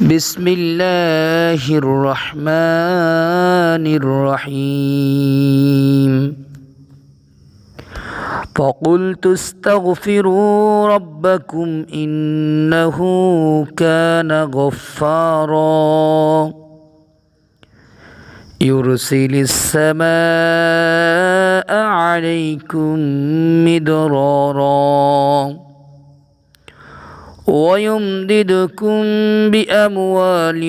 بسم الله الرحمن الرحيم. فقلت استغفروا ربكم إنه كان غفارا. يرسل السماء عليكم مدرارا. ويمددكم بأموال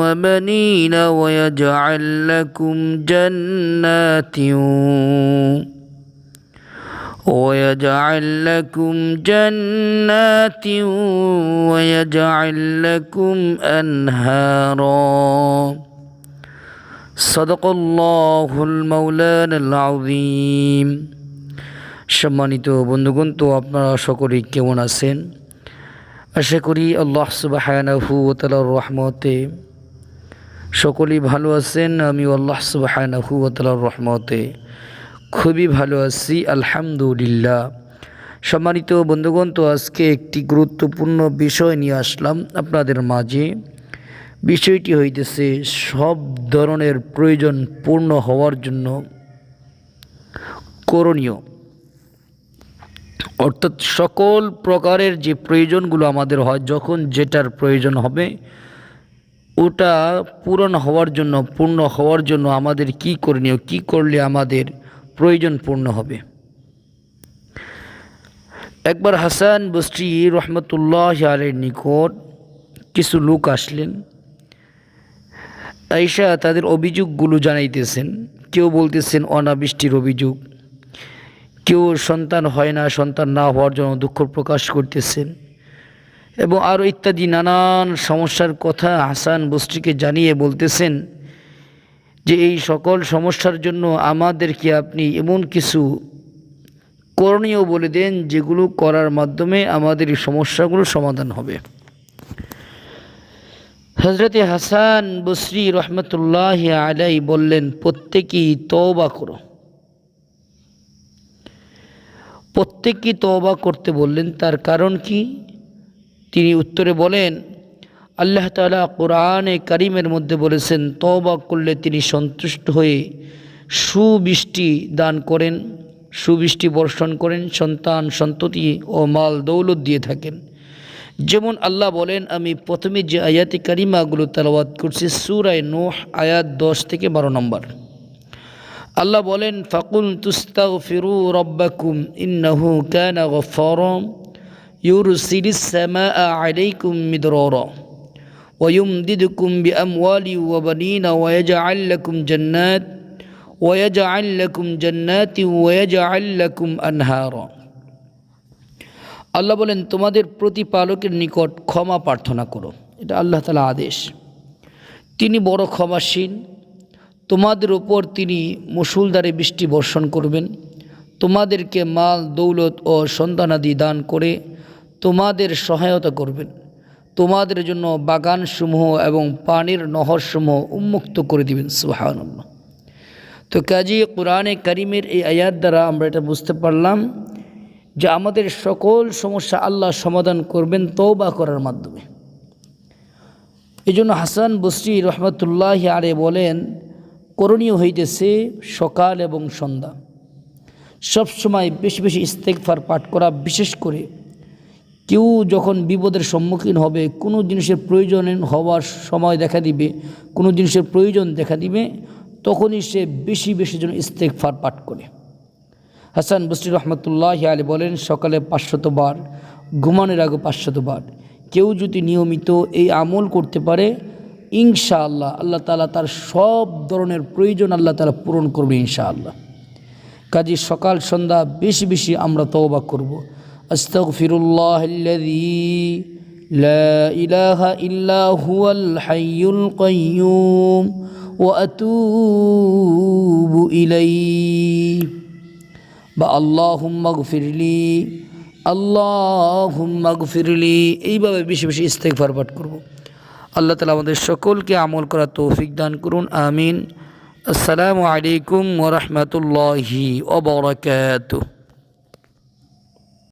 وبنين ويجعل لكم جنات ويجعل لكم جنات ويجعل لكم أنهارا صدق الله المولان العظيم সম্মানিত বন্ধুগণ তো আপনারা সকলেই কেমন আছেন আশা করি আল্লাহ সুবাহানাহু তালার রহমতে সকলেই ভালো আছেন, আমি আল্লাহ সুবাহানাহু তালার রহমতে খুবই ভালো আছি, আলহামদুলিল্লাহ। সম্মানিত বন্ধুগণ, তো আজকে একটি গুরুত্বপূর্ণ বিষয় নিয়ে আসলাম আপনাদের মাঝে। বিষয়টি হইতেছে সব ধরনের প্রয়োজন পূর্ণ হওয়ার জন্য করণীয়। অর্থাৎ সকল প্রকারের যে প্রয়োজনগুলো আমাদের হয়, যখন যেটার প্রয়োজন হবে, ওটা পূরণ হওয়ার জন্য, পূর্ণ হওয়ার জন্য আমাদের কি করণীয়, কি করলে আমাদের প্রয়োজন পূর্ণ হবে। একবার হাসান বস্রি রহমতুল্লাহ আলের নিকট কিছু লোক আসলেন। আইসা তাদের অভিযোগগুলো জানাইতেছেন। কেউ বলতেছেন, অনাবৃষ্টির অভিযোগ। কেউ সন্তান হয় না, সন্তান না হওয়ার জন্য দুঃখ প্রকাশ করতেছেন। এবং আরও ইত্যাদি নানান সমস্যার কথা হাসান বস্ত্রীকে জানিয়ে বলতেছেন যে, এই সকল সমস্যার জন্য আমাদেরকে আপনি এমন কিছু করণীয় বলে দেন, যেগুলো করার মাধ্যমে আমাদের এই সমস্যাগুলো সমাধান হবে। হজরতে হাসান বসরি রহমতুল্লাহ আলাই বললেন, প্রত্যেকেই তওবা করো। প্রত্যেককে তওবা করতে বললেন। তার কারণ কি? তিনি উত্তরে বলেন, আল্লাহ তালা কোরআনে কারিমের মধ্যে বলেছেন, তওবা করলে তিনি সন্তুষ্ট হয়ে সুবৃষ্টি দান করেন, সুবৃষ্টি বর্ষণ করেন, সন্তান সন্ততি ও মাল দৌলত দিয়ে থাকেন। যেমন আল্লাহ বলেন, আমি প্রথমে যে আয়াতি কারিমাগুলো তালাবাদ করছি, সুরায় নোহ আয়াত দশ থেকে বারো নম্বর। আল্লাহ বলেন ফাকুল তুস্তাগ ফিরু রব্বাকুম ইন্নাহু কানা গফারম ইউরসিলিস সামাআ আলাইকুম মিদরারা ويمددكم بأموال وبنين ويجعل لكم جنات ويجعل لكم جنات ويجعل لكم أنهارا আল্লাহ বলেন তোমাদের প্রতিপালকের নিকট ক্ষমা প্রার্থনা করো এটা আল্লাহ তালা আদেশ তিনি বড় ক্ষমাসীন তোমাদের ওপর তিনি মুসুলদারে বৃষ্টি বর্ষণ করবেন। তোমাদেরকে মাল, দৌলত ও সন্তানাদি দান করে তোমাদের সহায়তা করবেন। তোমাদের জন্য বাগানসমূহ এবং পানির নহরসমূহ উন্মুক্ত করে দিবেন। সুহানুল্লাহ তো কাজী কোরআনে করিমের এই আয়াত দ্বারা আমরা এটা বুঝতে পারলাম যে আমাদের সকল সমস্যা আল্লাহ সমাধান করবেন তৌবা করার মাধ্যমে। এই জন্য হাসান বসরি রহমতুল্লাহ আরে বলেন করণীয় হইতেছে সকাল এবং সন্ধ্যা। সবসময় বেশি বেশি ইস্তেকফার পাঠ করা, বিশেষ করে কেউ যখন বিপদের সম্মুখীন হবে, কোনো জিনিসের প্রয়োজন হওয়ার সময় দেখা দিবে, কোনো জিনিসের প্রয়োজন দেখা দিবে, তখনই সে বেশি বেশি যেন ইস্তেকফার পাঠ করে। হাসান বসরি রহমতুল্লাহ আলী বলেন, সকালে পাঁচশতবার ঘুমানোর আগে পাঁচশতবার কেউ যদি নিয়মিত এই আমল করতে পারে ইনশাআল্লাহ আল্লাহ তালা তার সব ধরনের প্রয়োজন আল্লাহ তালা পূরণ করবে ইনশাআল্লাহ কাজে সকাল সন্ধ্যা বেশি বেশি আমরা তওবা করব আস্তাগফিরুল্লাহ আল্লাযী لا إله إلا هو الحي القيوم وأتوب إليه বা আল্লাহুম্মা গফিরলি আল্লাহুম্মা গফিরলি এইভাবে বেশি বেশি ইস্তেগফার পাঠ করব আল্লাহ তালা আমাদের সকলকে আমল করা তৌফিক দান করুন আমিন। আসসালামু আলাইকুম ওরহমতুল্লাহি ওবরাকাতুহ